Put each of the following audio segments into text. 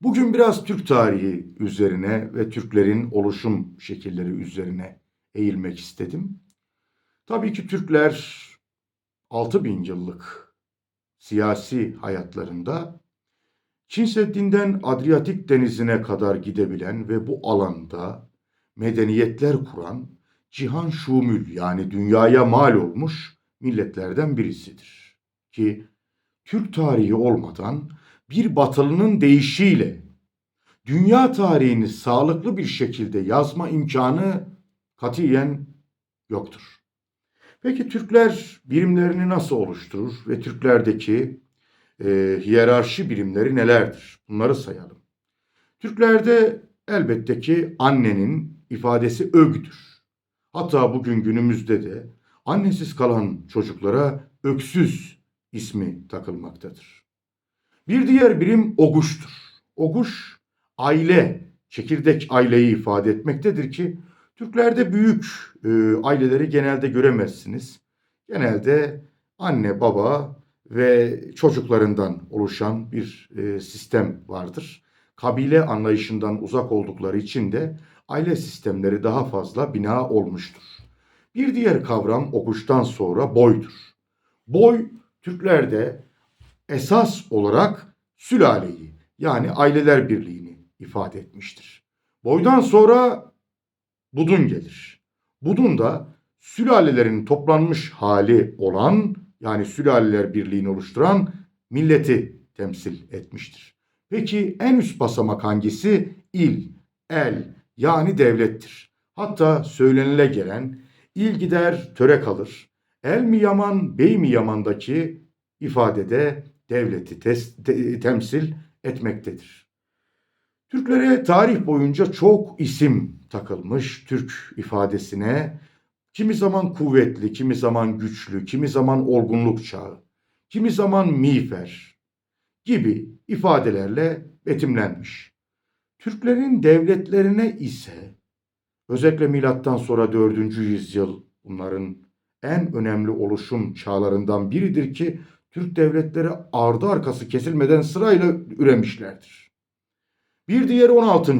Bugün biraz Türk tarihi üzerine ve Türklerin oluşum şekilleri üzerine eğilmek istedim. Tabii ki Türkler 6000 yıllık siyasi hayatlarında Çin Seddi'nden Adriyatik Denizi'ne kadar gidebilen ve bu alanda medeniyetler kuran cihan şumül yani dünyaya mal olmuş milletlerden birisidir. Ki Türk tarihi olmadan bir batılının deyişiyle dünya tarihini sağlıklı bir şekilde yazma imkanı katiyen yoktur. Peki Türkler birimlerini nasıl oluşturur ve Türklerdeki e, hiyerarşi birimleri nelerdir? Bunları sayalım. Türklerde elbette ki annenin ifadesi ögdür. Hatta bugün günümüzde de annesiz kalan çocuklara öksüz ismi takılmaktadır. Bir diğer birim oguştur. Oguş aile, çekirdek aileyi ifade etmektedir ki Türklerde büyük e, aileleri genelde göremezsiniz. Genelde anne, baba ve çocuklarından oluşan bir e, sistem vardır. Kabile anlayışından uzak oldukları için de aile sistemleri daha fazla bina olmuştur. Bir diğer kavram okuştan sonra boydur. Boy Türklerde esas olarak sülaleyi yani aileler birliğini ifade etmiştir. Boydan sonra budun gelir. Budun da sülalelerin toplanmış hali olan yani sülaleler birliğini oluşturan milleti temsil etmiştir. Peki en üst basamak hangisi? İl, el yani devlettir. Hatta söylenile gelen il gider töre kalır. El mi yaman, bey mi yamandaki ifadede devleti tes- te- temsil etmektedir. Türklere tarih boyunca çok isim takılmış Türk ifadesine. Kimi zaman kuvvetli, kimi zaman güçlü, kimi zaman olgunluk çağı, kimi zaman miğfer gibi ifadelerle betimlenmiş. Türklerin devletlerine ise özellikle milattan sonra 4. yüzyıl bunların en önemli oluşum çağlarından biridir ki Türk devletleri ardı arkası kesilmeden sırayla üremişlerdir. Bir diğer 16.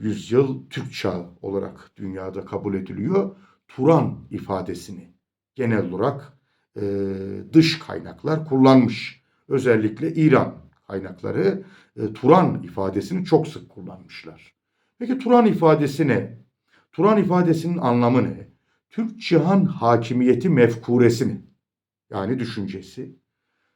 yüzyıl Türk çağı olarak dünyada kabul ediliyor. Turan ifadesini genel olarak e, dış kaynaklar kullanmış. Özellikle İran kaynakları e, Turan ifadesini çok sık kullanmışlar. Peki Turan ifadesi ne? Turan ifadesinin anlamı ne? Türk cihan hakimiyeti mefkuresi mi? Yani düşüncesi.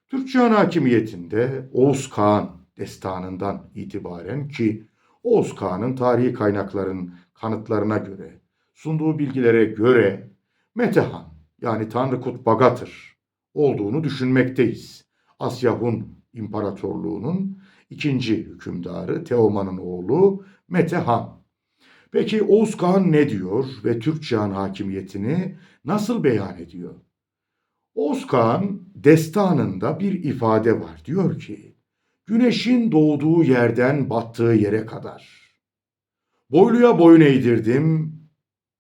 Türk cihan hakimiyetinde Oğuz Kağan destanından itibaren ki Oğuz Kağan'ın tarihi kaynakların kanıtlarına göre, sunduğu bilgilere göre Metehan yani Tanrı Bagatır olduğunu düşünmekteyiz. Asya Hun İmparatorluğu'nun ikinci hükümdarı Teoman'ın oğlu Metehan. Peki Oğuz Kağan ne diyor ve Türk hakimiyetini nasıl beyan ediyor? Oğuz Kağan destanında bir ifade var. Diyor ki, güneşin doğduğu yerden battığı yere kadar. Boyluya boyun eğdirdim,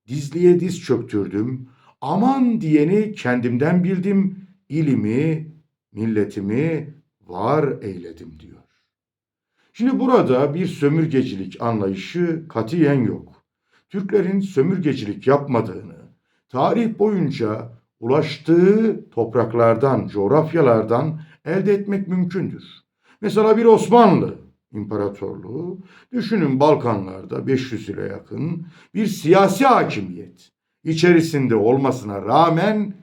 dizliye diz çöktürdüm. Aman diyeni kendimden bildim, ilimi, milletimi var eyledim diyor. Şimdi burada bir sömürgecilik anlayışı katiyen yok. Türklerin sömürgecilik yapmadığını, tarih boyunca ulaştığı topraklardan, coğrafyalardan elde etmek mümkündür. Mesela bir Osmanlı İmparatorluğu, düşünün Balkanlarda 500 yıla yakın bir siyasi hakimiyet içerisinde olmasına rağmen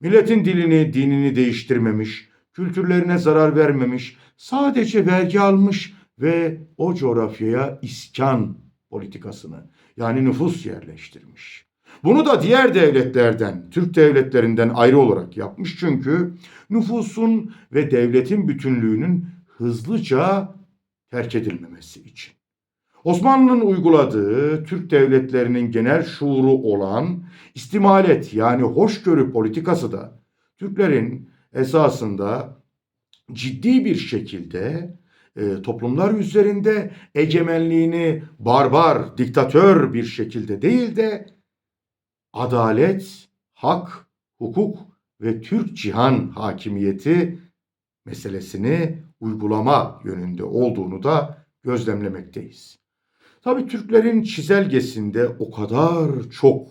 milletin dilini, dinini değiştirmemiş, kültürlerine zarar vermemiş, sadece vergi almış ve o coğrafyaya iskan politikasını yani nüfus yerleştirmiş. Bunu da diğer devletlerden, Türk devletlerinden ayrı olarak yapmış çünkü nüfusun ve devletin bütünlüğünün hızlıca terk edilmemesi için. Osmanlı'nın uyguladığı Türk devletlerinin genel şuuru olan istimalet yani hoşgörü politikası da Türklerin esasında ciddi bir şekilde e, toplumlar üzerinde egemenliğini barbar, diktatör bir şekilde değil de adalet, hak, hukuk ve Türk cihan hakimiyeti meselesini uygulama yönünde olduğunu da gözlemlemekteyiz. Tabii Türklerin çizelgesinde o kadar çok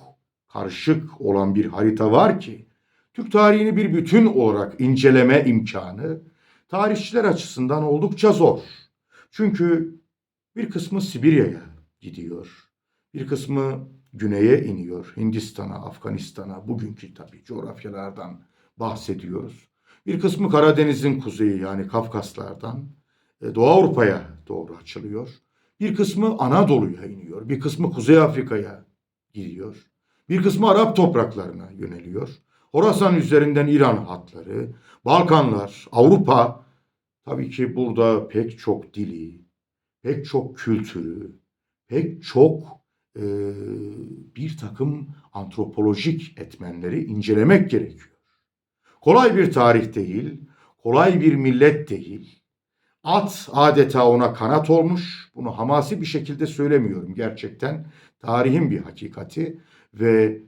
karışık olan bir harita var ki Türk tarihini bir bütün olarak inceleme imkanı tarihçiler açısından oldukça zor. Çünkü bir kısmı Sibirya'ya gidiyor. Bir kısmı güneye iniyor. Hindistan'a, Afganistan'a, bugünkü tabii coğrafyalardan bahsediyoruz. Bir kısmı Karadeniz'in kuzeyi yani Kafkaslardan e, Doğu Avrupa'ya doğru açılıyor. Bir kısmı Anadolu'ya iniyor. Bir kısmı Kuzey Afrika'ya gidiyor. Bir kısmı Arap topraklarına yöneliyor. Horasan üzerinden İran hatları, Balkanlar, Avrupa tabii ki burada pek çok dili, pek çok kültürü, pek çok e, bir takım antropolojik etmenleri incelemek gerekiyor. Kolay bir tarih değil, kolay bir millet değil. At adeta ona kanat olmuş. Bunu hamasi bir şekilde söylemiyorum gerçekten. Tarihin bir hakikati ve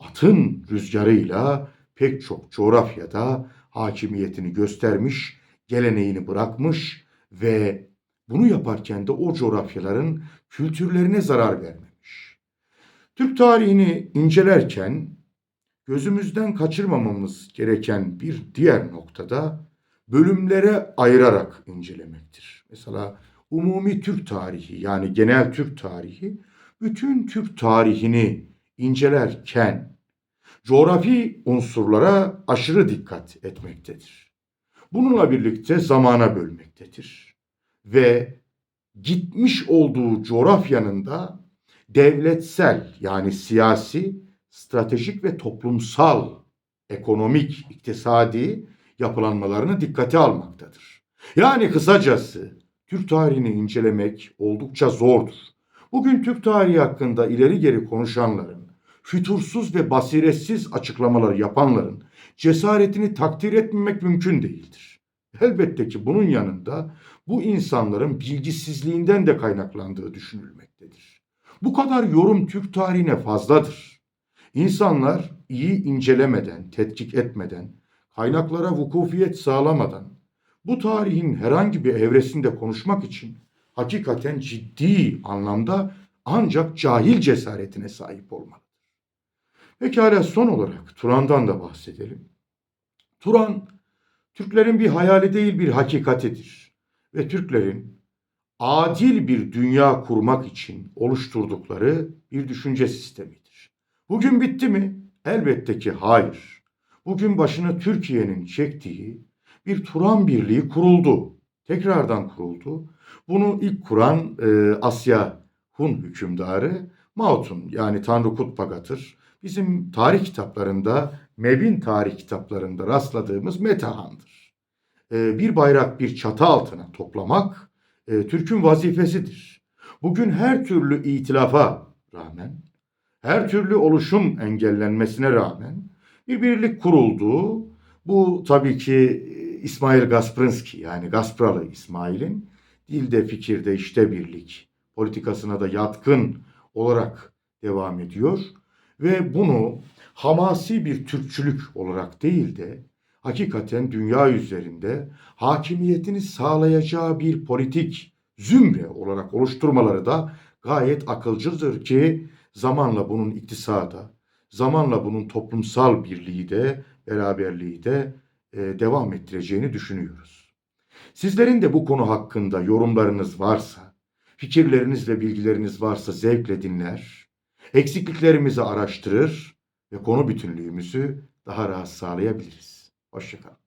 atın rüzgarıyla pek çok coğrafyada hakimiyetini göstermiş, geleneğini bırakmış ve bunu yaparken de o coğrafyaların kültürlerine zarar vermemiş. Türk tarihini incelerken gözümüzden kaçırmamamız gereken bir diğer noktada bölümlere ayırarak incelemektir. Mesela umumi Türk tarihi yani genel Türk tarihi bütün Türk tarihini incelerken coğrafi unsurlara aşırı dikkat etmektedir. Bununla birlikte zamana bölmektedir. Ve gitmiş olduğu coğrafyanın da devletsel yani siyasi, stratejik ve toplumsal, ekonomik, iktisadi yapılanmalarını dikkate almaktadır. Yani kısacası Türk tarihini incelemek oldukça zordur. Bugün Türk tarihi hakkında ileri geri konuşanların, fütursuz ve basiretsiz açıklamalar yapanların cesaretini takdir etmemek mümkün değildir. Elbette ki bunun yanında bu insanların bilgisizliğinden de kaynaklandığı düşünülmektedir. Bu kadar yorum Türk tarihine fazladır. İnsanlar iyi incelemeden, tetkik etmeden, kaynaklara vukufiyet sağlamadan bu tarihin herhangi bir evresinde konuşmak için hakikaten ciddi anlamda ancak cahil cesaretine sahip olmalıdır. Pekala son olarak Turan'dan da bahsedelim. Turan, Türklerin bir hayali değil bir hakikatidir. Ve Türklerin adil bir dünya kurmak için oluşturdukları bir düşünce sistemidir. Bugün bitti mi? Elbette ki hayır. Bugün başını Türkiye'nin çektiği bir Turan Birliği kuruldu. Tekrardan kuruldu. Bunu ilk kuran e, Asya Hun hükümdarı Maotun yani Tanrı Kutbagat'ır. Bizim tarih kitaplarında, Mebin tarih kitaplarında rastladığımız Metahan'dır. E, bir bayrak bir çatı altına toplamak e, Türk'ün vazifesidir. Bugün her türlü itilafa rağmen, her türlü oluşum engellenmesine rağmen bir birlik kuruldu. Bu tabii ki İsmail Gasprinski yani Gaspralı İsmail'in dilde fikirde işte birlik politikasına da yatkın olarak devam ediyor. Ve bunu hamasi bir Türkçülük olarak değil de hakikaten dünya üzerinde hakimiyetini sağlayacağı bir politik zümre olarak oluşturmaları da gayet akılcıdır ki zamanla bunun iktisada, zamanla bunun toplumsal birliği de, beraberliği de e, devam ettireceğini düşünüyoruz. Sizlerin de bu konu hakkında yorumlarınız varsa, fikirleriniz ve bilgileriniz varsa zevkle dinler, eksikliklerimizi araştırır ve konu bütünlüğümüzü daha rahat sağlayabiliriz. Hoşçakalın.